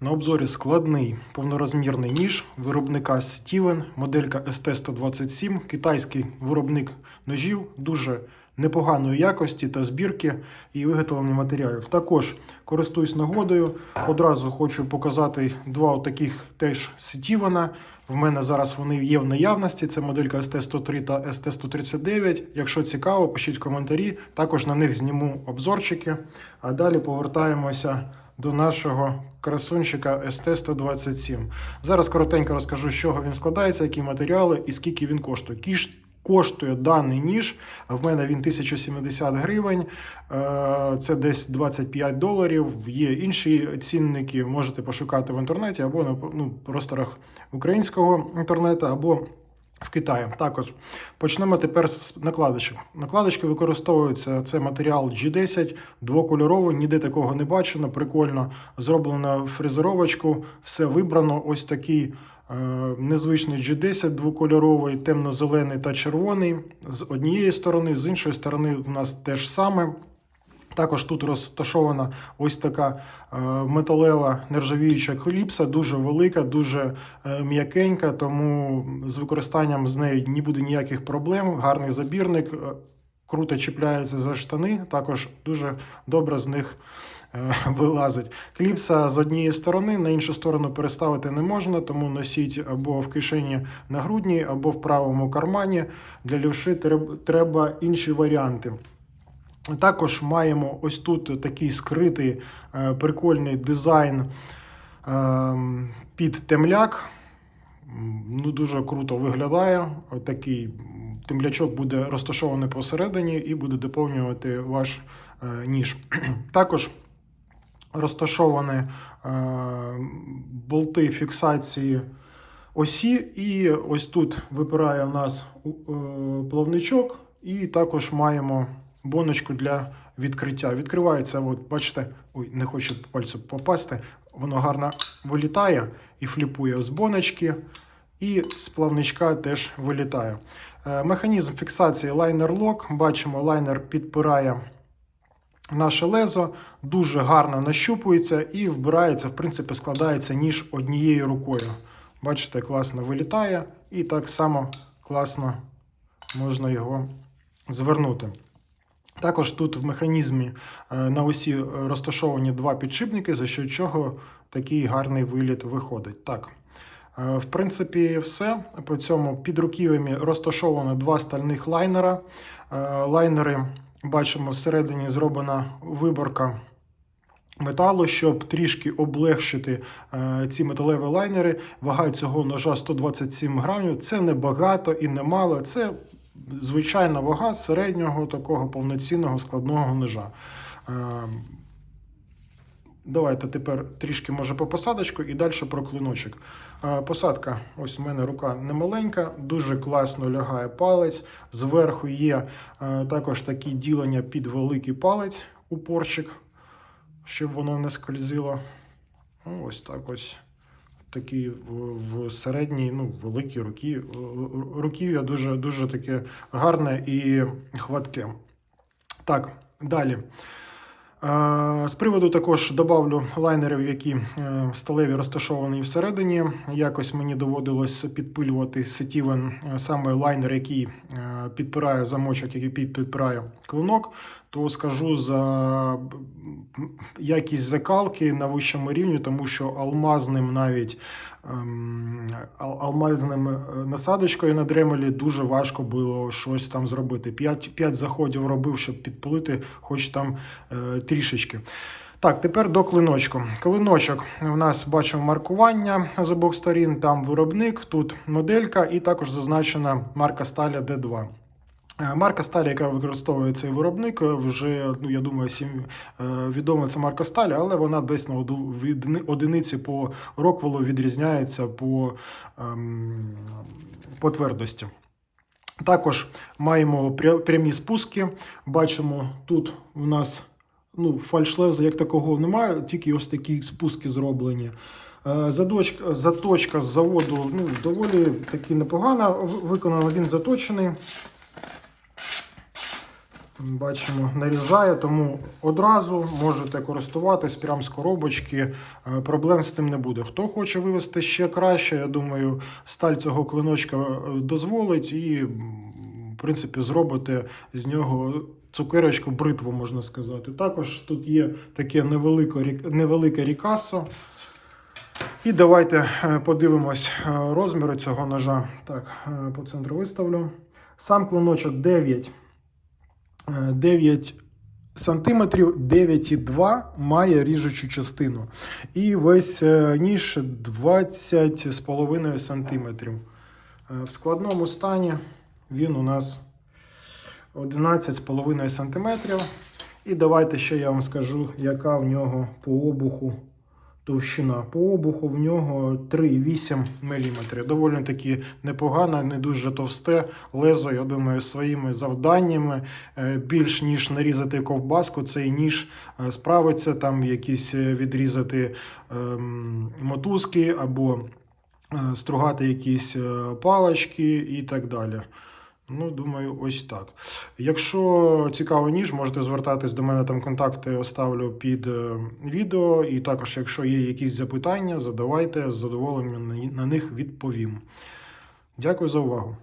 На обзорі складний повнорозмірний ніж виробника Steven, моделька ST127, китайський виробник ножів, дуже непоганої якості та збірки і виготовлення матеріалів. Також користуюсь нагодою. Одразу хочу показати два таких теж Steven. В мене зараз вони є в наявності. Це моделька ST103 та ST139. Якщо цікаво, пишіть коментарі. Також на них зніму обзорчики. А далі повертаємося до нашого красунчика ST127. Зараз коротенько розкажу, з чого він складається, які матеріали і скільки він коштує. Кіш коштує даний ніж. В мене він 1070 гривень, е, це десь 25 доларів. Є інші цінники, можете пошукати в інтернеті або на ну, просторах українського інтернету, або в Китаї. Також почнемо тепер з накладочок. Накладочки використовуються це матеріал G10, двокольоровий, ніде такого не бачено. Прикольно зроблено фрезеровочку, все вибрано. Ось такий е, незвичний G10 двокольоровий, темно-зелений та червоний. З однієї сторони, з іншої сторони, у нас теж саме. Також тут розташована ось така е, металева нержавіюча кліпса, дуже велика, дуже е, м'якенька, тому з використанням з нею не буде ніяких проблем. Гарний забірник, е, круто чіпляється за штани, також дуже добре з них вилазить. Кліпса з однієї сторони, на іншу сторону переставити не можна, тому носіть або в кишені на грудні, або в правому кармані. Для лівши треба інші варіанти. Також маємо ось тут такий скритий е, прикольний дизайн е, під темляк. Ну, дуже круто виглядає. Такий темлячок буде розташований посередині і буде доповнювати ваш е, ніж. Також розташовані е, болти фіксації осі, і ось тут випирає у нас плавничок, і також маємо боночку для відкриття. Відкривається, от, бачите, ой, не хочу пальцем попасти, воно гарно вилітає і фліпує з боночки, і з плавничка теж вилітає. Е, Механізм фіксації лайнер-лок. Бачимо, лайнер підпирає наше лезо, дуже гарно нащупується і вбирається, в принципі, складається ніж однією рукою. Бачите, класно вилітає, і так само класно можна його звернути. Також тут в механізмі е, на осі е, розташовані два підшипники, за що чого такий гарний виліт виходить. Так, е, в принципі, все. По цьому під руків'ями розташовано два стальних лайнера. Лайнери бачимо всередині зроблена виборка металу, щоб трішки облегшити е, ці металеві лайнери. Вага цього ножа 127 грамів. Це не багато і не мало. Це звичайна вага середнього такого повноцінного складного ножа. Е, Давайте тепер трішки може по посадочку і далі про клиночок. Е, Посадка, ось у мене рука немаленька, дуже класно лягає палець. Зверху є е, також такі ділення під великий палець, упорчик, щоб воно не скользило. Ну, Ось так ось. Такі в, середній, ну, великі руки. Руків'я дуже, дуже таке гарне і хватке. Так, далі. Е, З приводу також добавлю лайнерів, які е, сталеві розташовані всередині. Якось мені доводилось підпилювати Сетівен е, саме лайнер, який е, підпирає замочок, який підпирає клинок. То скажу за якість закалки на вищому рівні, тому що алмазним навіть ем, алмазним е, насадочкою на дремелі дуже важко було щось там зробити. П'ять, п'ять заходів робив, щоб підпилити, хоч там е, трішечки. Так, тепер до клиночку. Клиночок у нас бачимо маркування з обох сторін. Там виробник, тут моделька, і також зазначена марка Сталя D2. Е, Марка Сталі, яка використовує цей виробник, е, вже ну я думаю, всім е, відома це марка Сталі, але вона десь на одиниці по Роквелу відрізняється по, ем, по твердості. Також маємо прямі спуски. Бачимо, тут у нас ну, фальшлеза як такого немає, тільки ось такі спуски зроблені. Задочка, заточка з заводу ну, доволі таки непогано в- виконана, він заточений. Бачимо, нарізає, тому одразу можете користуватись прямо з коробочки. Е, Проблем з цим не буде. Хто хоче вивести ще краще, я думаю, сталь цього клиночка е, дозволить і, в принципі, зробите з нього цукерочку, бритву, можна сказати. Також тут є таке невелике, невелике рікасо. І давайте е, подивимось розміри цього ножа. Так, по центру виставлю. Сам клиночок 9 Е, 9 сантиметрів 9,2 має ріжучу частину. І весь е, ніж 20,5 сантиметрів. Е, В складному стані він у нас 11,5 сантиметрів. І давайте ще я вам скажу, яка в нього по обуху товщина. По обуху в нього 3,8 мм. Доволі таки непогано, не дуже товсте лезо, я думаю, своїми завданнями. е, Більш ніж нарізати ковбаску, цей ніж е, справиться там якісь е, відрізати ем, мотузки або стругати якісь палочки і так далі. Ну, думаю, ось так. Якщо цікаво ніж, можете звертатись до мене, там контакти оставлю під е, відео. І також, якщо є якісь запитання, задавайте з задоволенням на- на них відповім. Дякую за увагу.